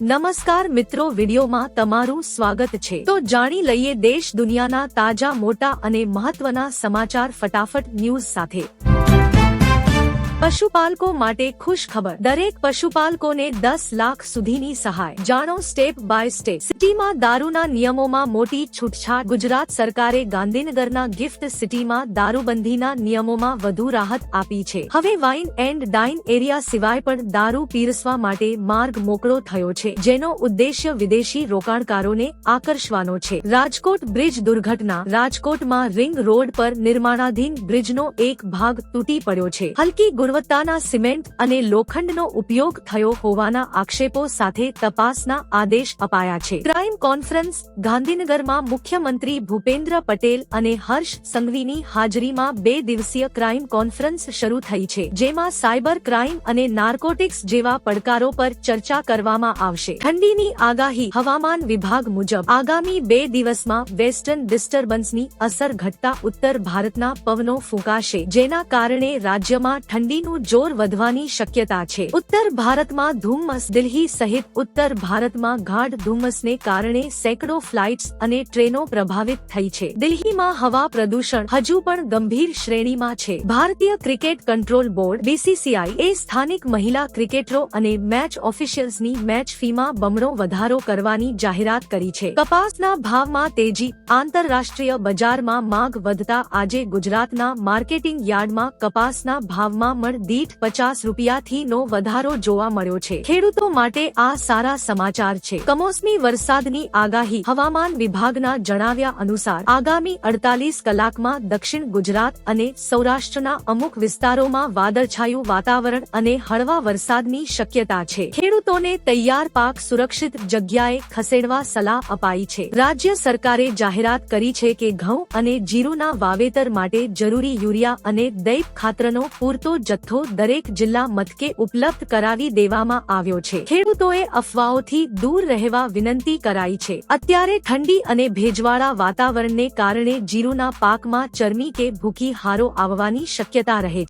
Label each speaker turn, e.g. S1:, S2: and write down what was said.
S1: નમસ્કાર મિત્રો, વિડીયોમાં તમારું સ્વાગત છે. તો જાણી લઈએ દેશ દુનિયાના તાજા, મોટા અને મહત્વના સમાચાર ફટાફટ ન્યૂઝ સાથે. પશુપાલકો માટે ખુશ ખબર દરેક પશુપાલકોને દસ લાખ સુધીની સહાય. જાણો સ્ટેપ બાય સ્ટેપ સિટીમાં દારૂના નિયમોમાં મોટી છૂટછાટ. ગુજરાત સરકારે ગાંધીનગરના ગિફ્ટ સિટીમાં દારૂબંધીના નિયમોમાં વધુ રાહત આપી છે. હવે વાઇન એન્ડ ડાઇન એરિયા સિવાય પણ દારૂ પીરસવા માટે માર્ગ મોકળો થયો છે, જેનો ઉદ્દેશ્ય વિદેશી રોકાણકારોને આકર્ષવાનો છે. રાજકોટ બ્રિજ દુર્ઘટના. રાજકોટમાં રિંગ રોડ પર નિર્માણાધીન બ્રિજનો એક ભાગ તૂટી પડ્યો છે. હલકી ગુણવત્તાના સિમેન્ટ અને લોખંડનો ઉપયોગ થયો હોવાના આક્ષેપો સાથે તપાસના આદેશ અપાયા છે. ક્રાઇમ કોન્ફરન્સ ગાંધીનગરમાં મુખ્યમંત્રી ભૂપેન્દ્ર પટેલ અને હર્ષ સંઘવીની હાજરીમાં બે દિવસીય ક્રાઇમ કોન્ફરન્સ શરૂ થઈ છે, જેમાં સાયબર ક્રાઇમ અને નાર્કોટિક્સ જેવા પડકારો પર ચર્ચા કરવામાં આવશે. ઠંડીની આગાહી હવામાન વિભાગ મુજબ, આગામી બે દિવસમાં વેસ્ટર્ન ડિસ્ટર્બન્સની અસર ઘટતા ઉત્તર ભારતના પવનો ફૂંકાશે, જેના કારણે રાજ્યમાં ઠંડીનું જોર વધવાની શક્યતા છે. ઉત્તર ભારતમાં ધુમ્મસ, દિલ્હી સહિત ઉત્તર ભારતમાં ગાઢ ધુમ્મસને કારણે સેંકડો ફ્લાઇટ્સ અને ટ્રેનો પ્રભાવિત થઈ છે. દિલ્હીમાં હવા પ્રદૂષણ હજુ પણ ગંભીર શ્રેણીમાં છે. ભારતીય ક્રિકેટ કંટ્રોલ બોર્ડ, બીસીસીઆઈ, એ સ્થાનિક મહિલા ક્રિકેટરો અને મેચ ઓફિશિયલ્સની મેચ ફીમાં બમણો વધારો કરવાની જાહેરાત કરી છે. કપાસના ભાવમાં તેજી, આંતરરાષ્ટ્રીય બજારમાં માંગ વધતા આજે ગુજરાતના માર્કેટિંગ યાર્ડમાં કપાસના ભાવમાં મણ દીઠ પચાસ રૂપિયાથી નો વધારો જોવા મળ્યો છે. ખેડૂતો માટે આ સારા સમાચાર છે. કમોસમી વરસાદની આગાહી હવામાન વિભાગના જણાવ્યા અનુસાર આગામી અડતાલીસ કલાકમાં દક્ષિણ ગુજરાત અને સૌરાષ્ટ્રના અમુક વિસ્તારોમાં વાદળછાયું વાતાવરણ અને હળવા વરસાદની શક્યતા છે. ખેડૂતોને તૈયાર પાક સુરક્ષિત જગ્યાએ ખસેડવા સલાહ અપાઈ છે. રાજ્ય સરકારે જાહેરાત કરી છે કે ઘઉં અને જીરુના વાવેતર માટે જરૂરી યુરિયા અને દૈપ ખાતરનો પૂરતો જથ્થો દરેક જિલ્લા મથકે ઉપલબ્ધ કરાવી દેવામાં આવ્યો છે. ખેડૂતોએ અફવાઓથી દૂર રહેવા વિનંતી કરાઈ છે. અત્યારે ઠંડી અને ભેજવાળા વાતાવરણને કારણે જીરુના પાકમાં ચરમી કે ભૂકી હારો આવવાની શક્યતા રહે